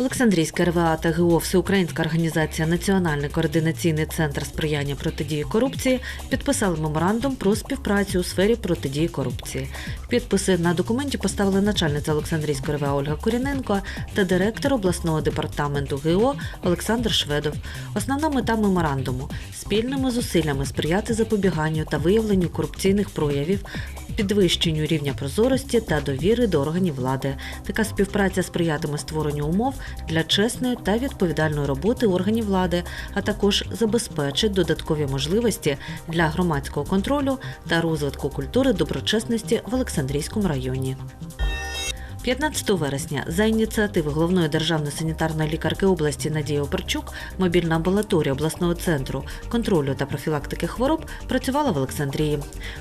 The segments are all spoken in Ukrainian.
Олександрійська РВА та ГО Всеукраїнська організація Національний координаційний центр сприяння протидії корупції підписали меморандум про співпрацю у сфері протидії корупції. Підписи на документі поставили начальниця Олександрійської РВА Ольга Коріненко та директор обласного департаменту ГО Олександр Шведов. Основна мета меморандуму спільними зусиллями сприяти запобіганню та виявленню корупційних проявів. Підвищенню рівня прозорості та довіри до органів влади. Така співпраця сприятиме створенню умов для чесної та відповідальної роботи органів влади, а також забезпечить додаткові можливості для громадського контролю та розвитку культури доброчесності в Олександрійському районі. 15 вересня за ініціативи головної державної санітарної лікарки області Надії Оперчук мобільна амбулаторія обласного центру контролю та профілактики хвороб працювала в Олександрії.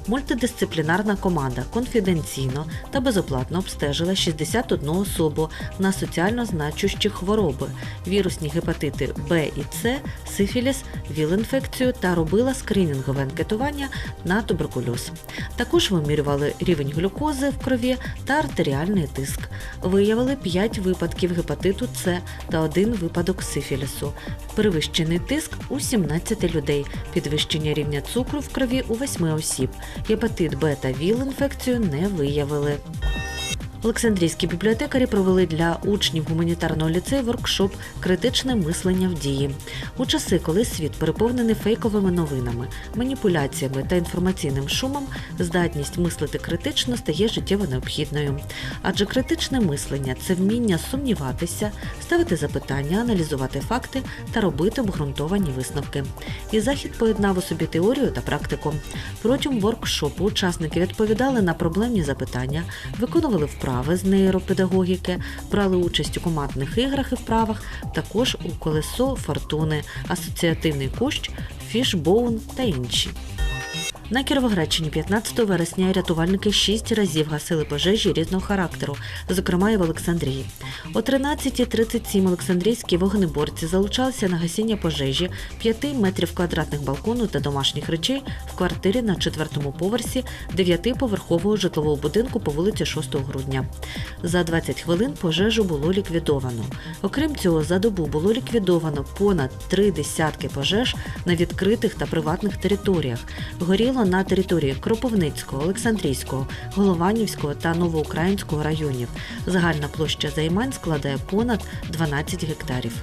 Мультидисциплінарна команда конфіденційно та безоплатно обстежила 61 особу на соціально значущі хвороби, вірусні гепатити Б і С, сифіліс, ВІЛ-інфекцію та робила скринінгове анкетування на туберкульоз. Також вимірювали рівень глюкози в крові та артеріальний тиск. Виявили 5 випадків гепатиту С та один випадок сифілісу. Перевищений тиск у 17 людей, підвищення рівня цукру в крові у 8 осіб. Гепатит Б та ВІЛ-інфекцію не виявили. Олександрійські бібліотекарі провели для учнів гуманітарного ліцею воркшоп Критичне мислення в дії. У часи, коли світ переповнений фейковими новинами, маніпуляціями та інформаційним шумом, здатність мислити критично стає життєво необхідною. Адже критичне мислення це вміння сумніватися, ставити запитання, аналізувати факти та робити обґрунтовані висновки. І захід поєднав у собі теорію та практику. Протягом воркшопу учасники відповідали на проблемні запитання, виконували вправи з нейропедагогіки, брали участь у командних іграх і вправах, також у колесо фортуни, асоціативний кущ, фішбоун та інші. На Кіровоградщині 15 вересня рятувальники шість разів гасили пожежі різного характеру, зокрема і в Олександрії. О 13.37 олександрійські вогнеборці залучалися на гасіння пожежі 5 метрів квадратних балкону та домашніх речей в квартирі на четвертому поверсі 9-поверхового житлового будинку по вулиці 6 грудня. За 20 хвилин пожежу було ліквідовано. Окрім цього, за добу було ліквідовано понад три десятки пожеж на відкритих та приватних територіях. Горіло на території Кропивницького, Олександрійського, Голованівського та Новоукраїнського районів. Загальна площа займань складає понад 12 гектарів.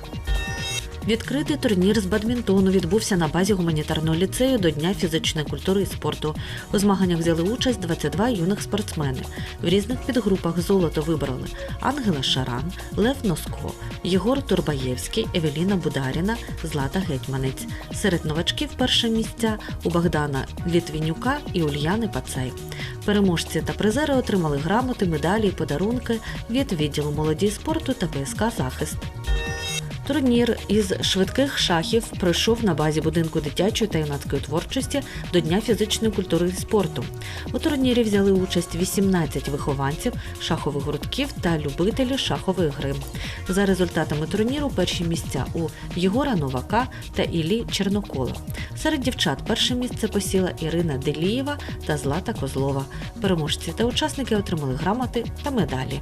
Відкритий турнір з бадмінтону відбувся на базі гуманітарного ліцею до Дня фізичної культури і спорту. У змаганнях взяли участь 22 юних спортсмени. В різних підгрупах золото вибрали Ангела Шаран, Лев Носко, Єгор Турбаєвський, Евеліна Бударіна, Злата Гетьманець. Серед новачків перше місця у Богдана Літвінюка і Ульяни Пацай. Переможці та призери отримали грамоти, медалі і подарунки від відділу молоді спорту та ПСК Захист. Турнір із швидких шахів пройшов на базі будинку дитячої та юнацької творчості до Дня фізичної культури і спорту. У турнірі взяли участь 18 вихованців шахових гуртків та любителі шахової гри. За результатами турніру перші місця у Єгора Новака та Іллі Чернокола. Серед дівчат перше місце посіла Ірина Делієва та Злата Козлова. Переможці та учасники отримали грамоти та медалі.